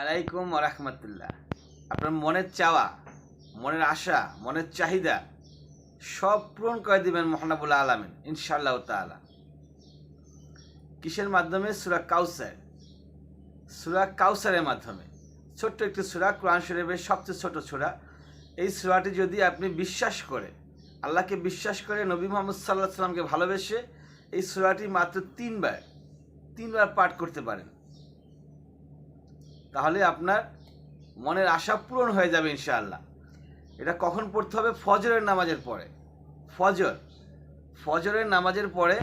আলাইকুম রহমতুল্লাহ আপনার মনের চাওয়া, মনের আশা, মনের চাহিদা সব পূরণ করে দিবেন মহানাবুল আলমিন, ইনশাআল্লাহ তালা কিসের মাধ্যমে? সুরা কাউসার। সুরা কাউসারের মাধ্যমে। ছোট্ট একটি সুরা কোরআন শরীফের সবচেয়ে ছোট সুরা। এই সুরাটি যদি আপনি বিশ্বাস করে, আল্লাহকে বিশ্বাস করে, নবী মোহাম্মদ সাল্লাহ সাল্লামকে ভালোবেসে, এই সুরাটি মাত্র তিনবার তিনবার পাঠ করতে পারেন। তাহলে আপনার মনের আশা পূরণ হয়ে যাবে ইনশাআল্লাহ। এটা কখন পড়তে হবে? ফজরের নামাজের পরে। ফজর। ফজরের নামাজের পরে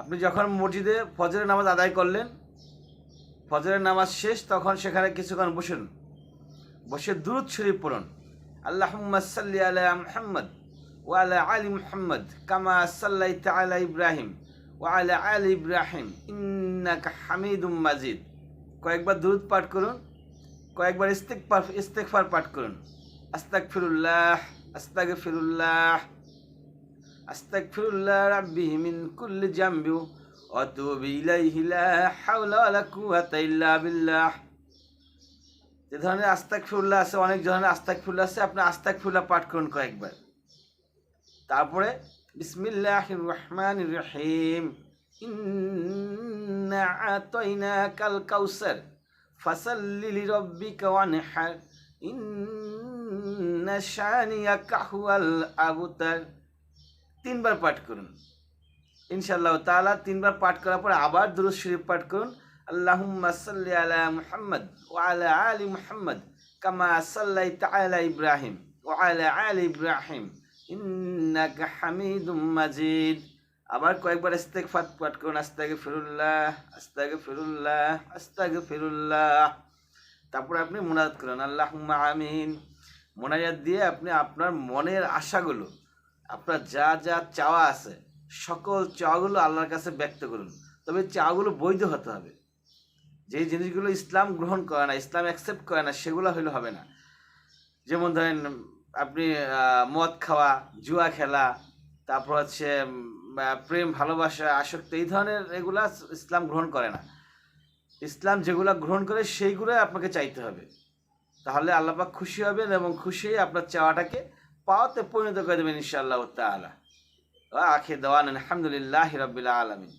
আপনি যখন মসজিদে ফজরের নামাজ আদায় করলেন, ফজরের নামাজ শেষ, তখন সেখানে কিছুক্ষণ বসুন বসে দুরুদ শরীফ পড়ুন। আল্লাহ সাল্লি আলা মুহাম্মদ ওয়ালা আলী মুহাম্মদ কামা সাল্লাই তালা ইব্রাহিম ওয়ালা আলী ইব্রাহিম ইন্নাকা হামিদুম মাজিদ। কয়েকবার দুরুদ পাঠ করুন, কয়েকবার ইস্তেকফার ইস্তেকফার পাঠ করুন। আস্তাক ফিরুল্লাহ আস্তাক ফিরুল্লাহ আস্তাক ফিরুল্লাহ রাব্বি মিন কুল্লি জাম্বি অতুবি ইলাইহি লা হাওলা ওয়ালা কুওয়াতা ইল্লা বিল্লাহ। যে ধরনের আস্তাক ফিরুল্লাহ আছে, অনেক ধরনের আস্তাক ফিরুল্লাহ আছে, আপনি আস্তাক ফিরুল্লাহ পাঠ করুন কয়েকবার। তারপরে বিসমিল্লাহ রহমান রহিম। ইন্না আতাইনাকাল কাউসার ফাসাল্লি লিরাব্বিকা ওয়ানহার ইন্না শানিয়াকা হুয়াল আবতার তিনবার পাঠ করুন। ইনশাআল্লাহ তাআলা তিনবার পাঠ করার পর আবার দুরূদ শরীফ পাঠ করুন। আল্লাহুম্মা সাল্লি আলা মুহাম্মদ ওয়া আলা আলি মুহাম্মদ কামা সাল্লাইতা আলা ইব্রাহিম ওয়া আলা আলি ইব্রাহিম। ইন্নাকা হামিদুম মাজিদ। আবার কয়েকবার ইস্তেগফার পাঠ করুন আস্তাগে ফিরুল্লাহ আস্তাগে ফিরুল্লাহ আস্তাগে ফিরুল্লাহ তারপরে আপনি মোনাজাত করুন আল্লাহ আমিন। মোনাজাত দিয়ে আপনি আপনার মনের আশাগুলো, আপনার যা যা চাওয়া আছে, সকল চাওয়াগুলো আল্লাহর কাছে ব্যক্ত করুন। তবে চাওয়াগুলো বৈধ হতে হবে। যেই জিনিসগুলো ইসলাম গ্রহণ করে না, ইসলাম অ্যাকসেপ্ট করে না, সেগুলো হইলে হবে না। যেমন ধরেন, আপনি মদ খাওয়া, জুয়া খেলা, তারপর হচ্ছে প্রেম, ভালোবাসা, আসক্ত, এই ধরনের এগুলা ইসলাম গ্রহণ করে না। ইসলাম যেগুলো গ্রহণ করে সেইগুলোই আপনাকে চাইতে হবে। তাহলে আল্লাপাক খুশি হবেন এবং খুশি আপনার চাওয়াটাকে পাওয়াতে পরিণত করে দেবেন ইনশাআল্লাহ তালা আখে দেওয়ান আলহামদুলিল্লাহ রবিল্লা আলমিন।